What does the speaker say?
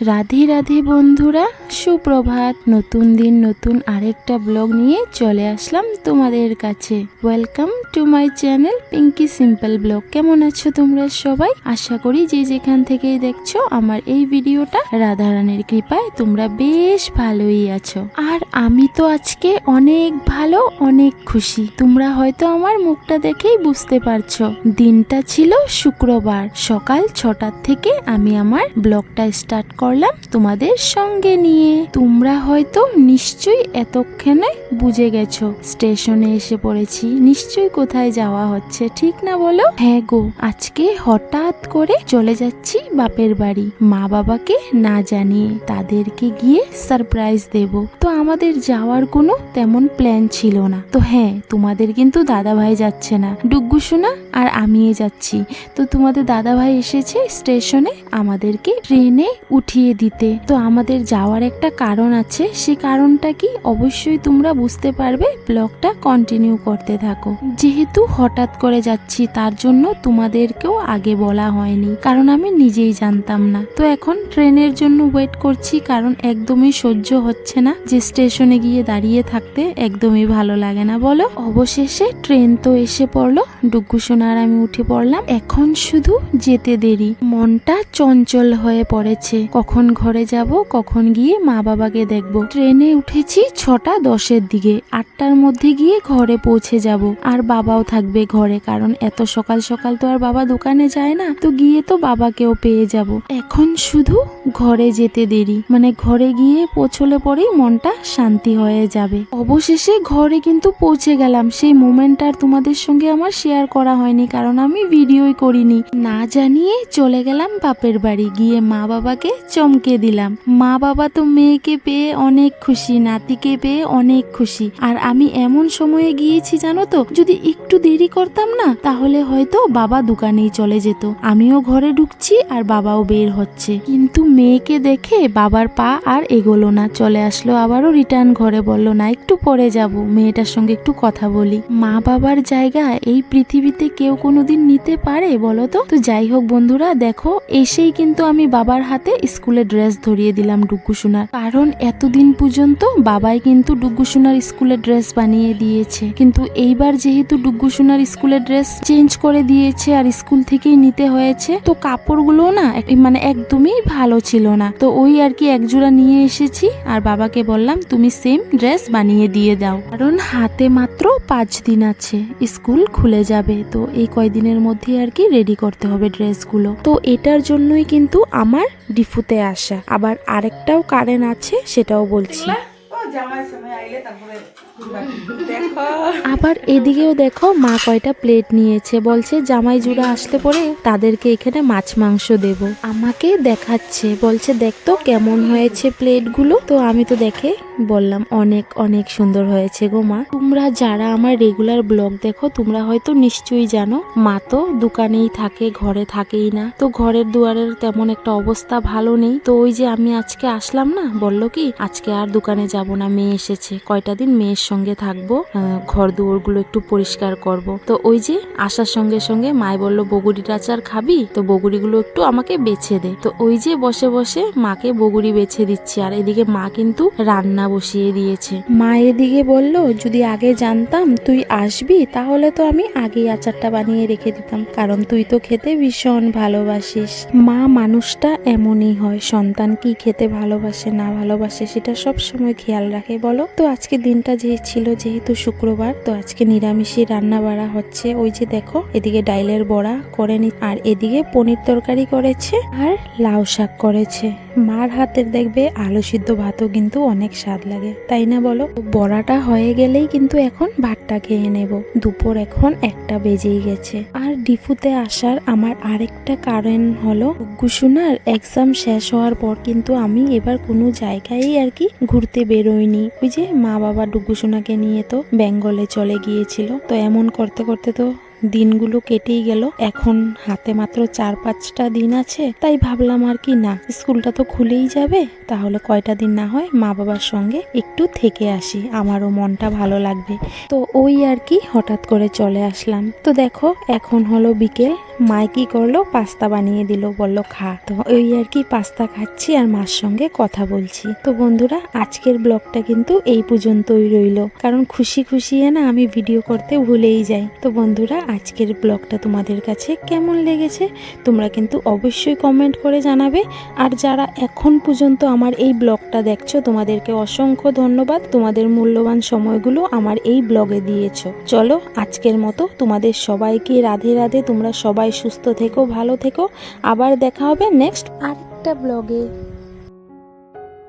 রাধে রাধে বন্ধুরা, সুপ্রভাত। নতুন দিন, নতুন আরেকটা ব্লগ নিয়ে চলে আসলাম তোমাদের কাছে। Welcome to my channel Pinky simple blog কেমন আছো তোমরা সবাই? আশা করি যে যেখান থেকেই দেখছ আমার এই ভিডিওটা রাধারানীর কৃপায় তোমরা বেশ ভালোই আছো। আর আমি তো আজকে অনেক ভালো, অনেক খুশি। তোমরা হয়তো আমার মুখটা দেখেই বুঝতে পারছ। দিনটা ছিল শুক্রবার। সকাল ছটার থেকে আমি আমার ব্লগটা স্টার্ট করলাম তোমাদের সঙ্গে নিয়ে। তোমরা হয়তো নিশ্চয়ই এতক্ষণে বুঝে গেছো। স্টেশনে এসে পড়েছি। নিশ্চয়ই কোথায় যাওয়া হচ্ছে, ঠিক না বলো? হ্যাঁ গো, আজকে হঠাৎ করে চলে যাচ্ছি বাপের বাড়ি। মা বাবাকে না জানিয়ে তাদেরকে গিয়ে সারপ্রাইজ দেব। তো আমাদের যাওয়ার কোনো তেমন প্ল্যান ছিল না। তো হ্যাঁ তোমাদের কিন্তু দাদা ভাই যাচ্ছে না। ডুগ্গু শোনা, আর আমিও যাচ্ছি। তো তোমাদের দাদা ভাই এসেছে স্টেশনে আমাদেরকে ট্রেনে উঠিয়ে দিতে। তো আমাদের যাওয়ার একটা কারণ আছে, সে কারণটা কি অবশ্যই তোমরা বুঝতে পারবে। ব্লগটা কন্টিনিউ করতে থাকো। যেহেতু হঠাৎ করে যাচ্ছি, তার জন্য তোমাদেরকেও আগে বলা হয়নি, কারণ আমি নিজেই জানতাম না। তো এখন ট্রেনের জন্য ওয়েট করছি, কারণ একদমই সহ্য হচ্ছে না। যে স্টেশনে গিয়ে দাঁড়িয়ে থাকতে একদমই ভালো লাগে না, বলো। অবশেষে ট্রেন তো এসে পড়ল ডুগ্গু সোনার আমি উঠে পড়লাম। এখন শুধু যেতে দেরি। মনটা চঞ্চল হয়ে পড়েছে। কখন ঘরে যাব, কখন গিয়ে মা বাবাকে দেখব। ট্রেনে উঠেছি ছটা দশের দিকে। আটটার মধ্যে গিয়ে ঘরে পৌঁছে যাব। আর বাবাও থাকবে ঘরে, কারণ এত সকাল সকাল তো আর বাবা দোকানে যায় না। তো গিয়ে তো বাবাকেও পেয়ে যাব। এখন শুধু ঘরে যেতে দেরি। মানে ঘরে গিয়ে পৌঁছলে পরেই মনটা শান্তি হয়ে যাবে। অবশেষে ঘরে কিন্তু পৌঁছে গেলাম। সেই মোমেন্টটা আর তোমাদের সঙ্গে আমার শেয়ার করা হয়নি, কারণ আমি ভিডিওই করিনি। না জানিয়ে চলে গেলাম বাপের বাড়ি। গিয়ে মা বাবাকে চমকে দিলাম। মা বাবা তো মেয়েকে পেয়ে অনেক খুশি, নাতিকে পেয়ে অনেক খুশি। আর আমি এমন সময়ে গিয়েছি জানো তো, যদি একটু দেরি করতাম না, তাহলে হয়তো বাবা দোকানেই চলে যেত। আমিও ঘরে ঢুকছি আর বাবাও বের হচ্ছে। কিন্তু মেয়েকে দেখে বাবার পা আর এগোলো না। চলে আসলো আবারও রিটার্ন ঘরে, বলল, না, একটু পরে যাব। মেয়েটার সঙ্গে একটু কথা বলি। মা বাবার জায়গা এই পৃথিবীতে কেউ কোনোদিন নিতে পারে বলো তো? যাই হোক বন্ধুরা, দেখো, এসেই কিন্তু আমি বাবার হাতে স্কুলের ড্রেস ধরিয়ে দিলাম ডুগ্গু সোনার কারণ এতদিন পর্যন্ত বাবাই কিন্তু ডুগ্গু সোনার স্কুলের ড্রেস বানিয়ে দিয়েছে। কিন্তু এইবার যেহেতু ডুগ্গু সোনার স্কুলের ড্রেস চেঞ্জ করে দিয়েছে আর স্কুল থেকেই নিতে হয়েছে, তো কাপড়গুলো না মানে একদমই ভালো ছিল না। তো ওই আর কি একজোড়া নিয়ে এসেছি আর বাবাকে বললাম, তুমি সেম ড্রেস বানিয়ে দিয়ে দাও। কারণ হাতে মাত্র পাঁচ দিন আছে, স্কুল খুলে যাবে। তো এই কয়দিনের মধ্যে আর কি রেডি করতে হবে ড্রেসগুলো তো এটার জন্যই কিন্তু আমার ডিফুতে আসা। আবার আরেকটাও কারেন্ট আছে সেটাও বলছি। জামাই সময় আইলে তারপরে আবার এদিকেও দেখো, মা কয়টা প্লেট নিয়েছে বলছে, জামাই জুড়া আসলে পরে তাদেরকে এখানে মাছ, মাংস দেব। আমাকে দেখাচ্ছে, বলছে দেখতো কেমন হয়েছে প্লেটগুলো তো আমি তো দেখে বললাম, অনেক অনেক সুন্দর হয়েছে গো মা। তোমরা যারা আমার রেগুলার ব্লগ দেখো, তোমরা হয়তো নিশ্চয়ই জানো, মা তো দোকানেই থাকে, ঘরে থাকেই না। তো ঘরের দুয়ারের তেমন একটা অবস্থা ভালো নেই। তো ওই যে আমি আজকে আসলাম না, বলল কি, আজকে আর দোকানে যাব না, মেয়ে এসেছে। কয়টা দিন মেয়ের সঙ্গে থাকব ঘর দুয়ারগুলো একটু পরিষ্কার করব। তো ওই যে আসার সঙ্গে সঙ্গে মায় বলল বগুড়ির আচার খাবি? তো বগুড়িগুলো একটু আমাকে বেছে দে। তো ওই যে বসে বসে মাকে বগুড়ি বেছে দিচ্ছি, আর এদিকে মা কিন্তু রান্না বসিয়ে দিয়েছে। মা এদিকে বলল, যদি আগে জানতাম তুই আসবি, তাহলে তো আমি আগেই আচারটা বানিয়ে রেখে দিতাম, কারণ তুই তো খেতে ভীষণ ভালোবাসিস। মা মানুষটা এমনই হয়, সন্তান কি খেতে ভালোবাসে না ভালোবাসে সেটা সব সময় খেয়াল রাখে, বলো? তো আজকে দিনটা যে ছিল যেহেতু শুক্রবার, তো আজকে নিরামিষই রান্না বাড়া হচ্ছে। ওই যে দেখো, এদিকে ডাইলের বড়া করে নি আর এদিকে পনির তরকারি করেছে আর লাউ শাক করেছে। মার হাতের দেখবে আলু সিদ্ধ ভাতও কিন্তু অনেক স্বাদ লাগে, তাই না বলো? বড়াটা হয়ে গেলেই কিন্তু এখন ভাতটা খেয়ে নেব। দুপুর এখন একটা বেজেই গেছে। আর ডিফুতে আসার আমার আরেকটা কারণ হলো কুসুনার এক্সাম শেষ হওয়ার পর কিন্তু আমি এবার কোনো জায়গায় আর কি ঘুরতে বেরোইনি। ওই যে মা বাবা ডুগুসোনাকে নিয়ে তো বেঙ্গলে চলে গিয়েছিল। তো এমন করতে করতে তো দিনগুলো কেটেই গেল। এখন হাতে মাত্র চার পাঁচটা দিন আছে, তাই ভাবলাম আর কি, না, স্কুলটা তো খুলেই যাবে, তাহলে কয়টা দিন না হয় মা বাবার সঙ্গে একটু থেকে আসি, আমারও মনটা ভালো লাগবে। তো ওই আর কি, হঠাৎ করে চলে আসলাম। তো দেখো, এখন হলো বিকেল মায় কি করল? পাস্তা বানিয়ে দিল, বলল, খা। তো ওই আর কি পাস্তা খাচ্ছি আর মার সঙ্গে কথা বলছি। তো বন্ধুরা, আজকের ব্লগটা কিন্তু এই পর্যন্তই রইল। কারণ খুশি খুশিয়ে না আমি ভিডিও করতে ভুলেই যাই। তো বন্ধুরা, আজকের ব্লগটা তোমাদের কাছে কেমন লেগেছে? তোমরা কিন্তু অবশ্যই কমেন্ট করে জানাবে। আর যারা এখন পর্যন্ত আমার এই ব্লগটা দেখছ, তোমাদেরকে অসংখ্য ধন্যবাদ। তোমাদের মূল্যবান সময়গুলো আমার এই ব্লগে দিয়েছ। চলো, আজকের মতো তোমাদের সবাইকে রাধে রাধে তোমরা সবাই সুস্থ থেকো ভালো থেকো। আবার দেখা হবে নেক্সট আরেকটা ব্লগে